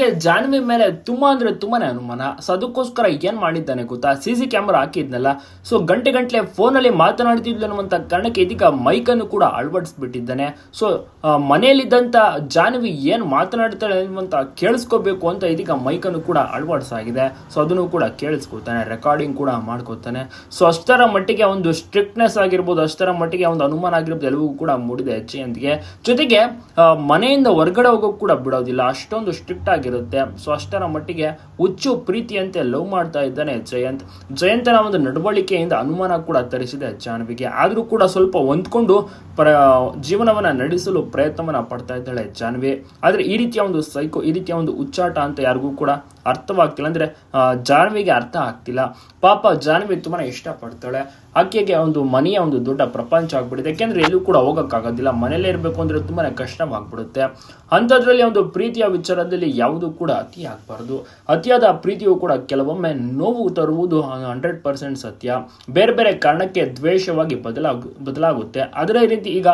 ಜಯಂತ್ಗೆ ಜಾನ್ವಿ ಮೇಲೆ ತುಂಬಾ ಅಂದ್ರೆ ತುಂಬಾನೇ ಅನುಮಾನ. ಸೊ ಅದಕ್ಕೋಸ್ಕರ ಏನ್ ಮಾಡಿದ್ದಾನೆ ಗೊತ್ತಾ? ಸಿ ಸಿ ಕ್ಯಾಮ್ರಾ ಹಾಕಿದ್ನಲ್ಲ. ಸೊ ಗಂಟೆ ಫೋನ್ ಫೋನಲ್ಲಿ ಮಾತನಾಡ್ತಿದ್ಲು ಅನ್ನುವಂಥ ಕಾರಣಕ್ಕೆ ಇದೀಗ ಮೈಕನ್ನು ಕೂಡ ಅಳವಡಿಸ್ಬಿಟ್ಟಿದ್ದಾನೆ. ಸೊ ಮನೆಯಲ್ಲಿದ್ದಂಥ ಜಾನ್ವಿ ಏನ್ ಮಾತನಾಡ್ತಾಳೆ ಅನ್ನುವಂಥ ಕೇಳಿಸ್ಕೋಬೇಕು ಅಂತ ಇದೀಗ ಮೈಕನ್ನು ಕೂಡ ಅಳವಡಿಸಾಗಿದೆ. ಸೊ ಅದನ್ನು ಕೂಡ ಕೇಳಿಸ್ಕೊತಾನೆ ರೆಕಾರ್ಡಿಂಗ್ ಕೂಡ ಮಾಡ್ಕೋತಾನೆ. ಸೊ ಅಷ್ಟರ ಮಟ್ಟಿಗೆ ಒಂದು ಸ್ಟ್ರಿಕ್ಟ್ನೆಸ್ ಆಗಿರ್ಬೋದು, ಅಷ್ಟರ ಮಟ್ಟಿಗೆ ಒಂದು ಅನುಮಾನ ಆಗಿರ್ಬೋದು ಎಲ್ಲವೂ ಕೂಡ ಮೂಡಿದೆ ಜಯಂತ್ಗೆ ಜೊತೆಗೆ ಮನೆಯಿಂದ ಹೊರಗಡೆ ಹೋಗೋಕೆ ಕೂಡ ಬಿಡೋದಿಲ್ಲ. ಅಷ್ಟೊಂದು ಸ್ಟ್ರಿಕ್ಟ್ ಆಗಿರುತ್ತೆ. ಸೊ ಅಷ್ಟರ ಮಟ್ಟಿಗೆ ಹುಚ್ಚು ಪ್ರೀತಿಯಂತೆ ಲವ್ ಮಾಡ್ತಾ ಇದ್ದಾನೆ ಜಯಂತ್. ಜಯಂತನ ಒಂದು ನಡವಳಿಕೆಯಿಂದ ಅನುಮಾನ ಕೂಡ ತರಿಸಿದೆ ಜಾನ್ವಿಗೆ ಆದರೂ ಕೂಡ ಸ್ವಲ್ಪ ಹೊಂದ್ಕೊಂಡು ಪ್ರ, ಜೀವನವನ್ನ ನಡೆಸಲು ಪ್ರಯತ್ನವನ್ನ ಪಡ್ತಾ ಇದ್ದಾಳೆ ಜಾನ್ವಿ ಆದ್ರೆ ಈ ರೀತಿಯ ಒಂದು ಸೈಕೋ ಈ ರೀತಿಯ ಒಂದು ಉಚ್ಚಾಟ ಅಂತ ಯಾರಿಗೂ ಕೂಡ ಅರ್ಥವಾಗ್ತಿಲ್ಲ. ಅಂದ್ರೆ ಜಾನ್ವಿಗೆ ಅರ್ಥ ಆಗ್ತಿಲ್ಲ. ಪಾಪ ಜಾನ್ವಿ ತುಂಬಾನೇ ಇಷ್ಟಪಡ್ತಾಳೆ. ಆಕೆಗೆ ಒಂದು ಮನೆಯ ಒಂದು ದೊಡ್ಡ ಪ್ರಪಂಚ ಆಗ್ಬಿಡುತ್ತೆ ಯಾಕೆಂದ್ರೆ ಎಲ್ಲೂ ಕೂಡ ಹೋಗೋಕ್ಕಾಗೋದಿಲ್ಲ. ಮನೆಯಲ್ಲೇ ಇರಬೇಕು ಅಂದ್ರೆ ತುಂಬಾನೇ ಕಷ್ಟವಾಗ್ಬಿಡುತ್ತೆ. ಅಂಥದ್ರಲ್ಲಿ ಒಂದು ಪ್ರೀತಿಯ ವಿಚಾರದಲ್ಲಿ ಯಾವುದು ಕೂಡ ಅತಿ ಆಗಬಾರ್ದು. ಅತಿಯಾದ ಪ್ರೀತಿಯು ಕೂಡ ಕೆಲವೊಮ್ಮೆ ನೋವು ತರುವುದು ಹಂಡ್ರೆಡ್ ಪರ್ಸೆಂಟ್ ಸತ್ಯ. ಬೇರೆ ಬೇರೆ ಕಾರಣಕ್ಕೆ ದ್ವೇಷವಾಗಿ ಬದಲಾಗ, ಬದಲಾಗುತ್ತೆ. ಅದೇ ರೀತಿ ಈಗ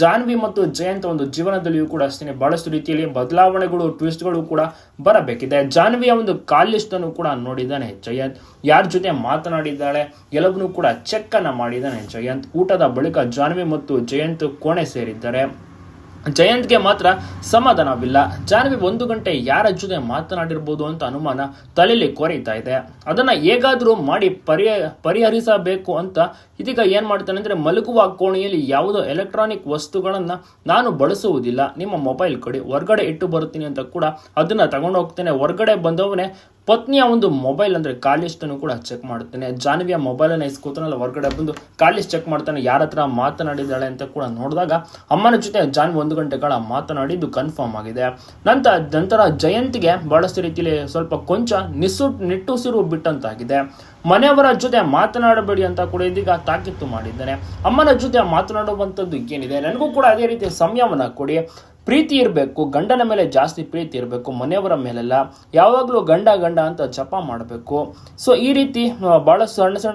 ಜಾನ್ವಿ ಮತ್ತು ಜಯಂತ್ ಒಂದು ಜೀವನದಲ್ಲಿಯೂ ಕೂಡ ಅಷ್ಟೇ ಬಹಳಷ್ಟು ರೀತಿಯಲ್ಲಿ ಬದಲಾವಣೆಗಳು, ಟ್ವಿಸ್ಟ್ಗಳು ಕೂಡ ಬರಬೇಕಿದೆ. ಜಾನ್ವಿಯ ಒಂದು ಕಾಲ್ ಲಿಸ್ಟನ್ನು ಕೂಡ ನೋಡಿದ್ದಾನೆ ಜಯಂತ್. ಯಾರ ಜೊತೆ ಮಾತನಾಡಿದ್ದಾಳೆ, ಎಲ್ಲವನ್ನೂ ಕೂಡ ಚೆಕ್ ಅನ್ನ ಮಾಡಿದ್ದಾನೆ ಜಯಂತ್. ಊಟದ ಬಳಿಕ ಜಾನ್ವಿ ಮತ್ತು ಜಯಂತ್ ಕೋಣೆ ಸೇರಿದ್ದಾರೆ. ಜಯಂತ್ಗೆ ಮಾತ್ರ ಸಮಾಧಾನವಿಲ್ಲ. ಜಾನ್ವಿ ಒಂದು ಗಂಟೆ ಯಾರ ಜೊತೆ ಮಾತನಾಡಿರ್ಬೋದು ಅಂತ ಅನುಮಾನ ತಲೆಯಲ್ಲಿ ಕೊರೀತಾ ಇದೆ. ಅದನ್ನ ಹೇಗಾದರೂ ಮಾಡಿ ಪರಿಹ, ಪರಿಹರಿಸಬೇಕು ಅಂತ ಇದೀಗ ಏನು ಮಾಡ್ತಾನೆ ಅಂದರೆ ಮಲಗುವ ಕೋಣೆಯಲ್ಲಿ ಯಾವುದೋ ಎಲೆಕ್ಟ್ರಾನಿಕ್ ವಸ್ತುಗಳನ್ನ ನಾನು ಬಳಸುವುದಿಲ್ಲ. ನಿಮ್ಮ ಮೊಬೈಲ್ ಕೊಡಿ ಹೊರಗಡೆ ಇಟ್ಟು ಬರುತ್ತೀನಿ ಅಂತ ಕೂಡ ಅದನ್ನ ತಗೊಂಡು ಹೋಗ್ತೇನೆ ಹೊರಗಡೆ ಬಂದವನೇ ಪತ್ನಿಯ ಒಂದು ಮೊಬೈಲ್ ಅಂದ್ರೆ ಕಾಲಿಸ್ಟನ್ನು ಕೂಡ ಚೆಕ್ ಮಾಡ್ತಾನೆ ಜಾನ್ವಿಯ ಮೊಬೈಲನ್ನು ಇಸ್ಕೋತಾನಲ್ಲ, ಹೊರಗಡೆ ಬಂದು ಕಾಲಿಸ್ಟ್ ಚೆಕ್ ಮಾಡ್ತಾನೆ, ಯಾರ ಹತ್ರ ಮಾತನಾಡಿದ್ದಾಳೆ ಅಂತ ಕೂಡ ನೋಡಿದಾಗ ಅಮ್ಮನ ಜೊತೆ ಜಾನ್ವಿ ಒಂದು ಗಂಟೆಗಳ ಮಾತನಾಡಿದ್ದು ಕನ್ಫರ್ಮ್ ಆಗಿದೆ. ನಂತರ ನಂತರ ಜಯಂತಿಗೆ ಬಹಳಷ್ಟು ರೀತಿಯಲ್ಲಿ ಸ್ವಲ್ಪ ಕೊಂಚ ನಿಸ್ಸು ನಿಟ್ಟುಸಿರು ಬಿಟ್ಟಂತಾಗಿದೆ. ಮನೆಯವರ ಜೊತೆ ಮಾತನಾಡಬೇಡಿ ಅಂತ ಕೂಡ ಇದೀಗ ತಾಕೀತು ಮಾಡಿದ್ದಾನೆ. ಅಮ್ಮನ ಜೊತೆ ಮಾತನಾಡುವಂಥದ್ದು ಏನಿದೆ? ನನಗೂ ಕೂಡ ಅದೇ ರೀತಿ ಸಮಯವನ್ನು ಕೊಡಿ. ಪ್ರೀತಿ ಇರಬೇಕು, ಗಂಡನ ಮೇಲೆ ಜಾಸ್ತಿ ಪ್ರೀತಿ ಇರಬೇಕು, ಮನೆಯವರ ಮೇಲೆಲ್ಲ ಯಾವಾಗಲೂ ಗಂಡ ಗಂಡ ಅಂತ ಜಪ ಮಾಡಬೇಕು. ಸೊ ಈ ರೀತಿ ಭಾಳ ಸಣ್ಣ ಸಣ್ಣ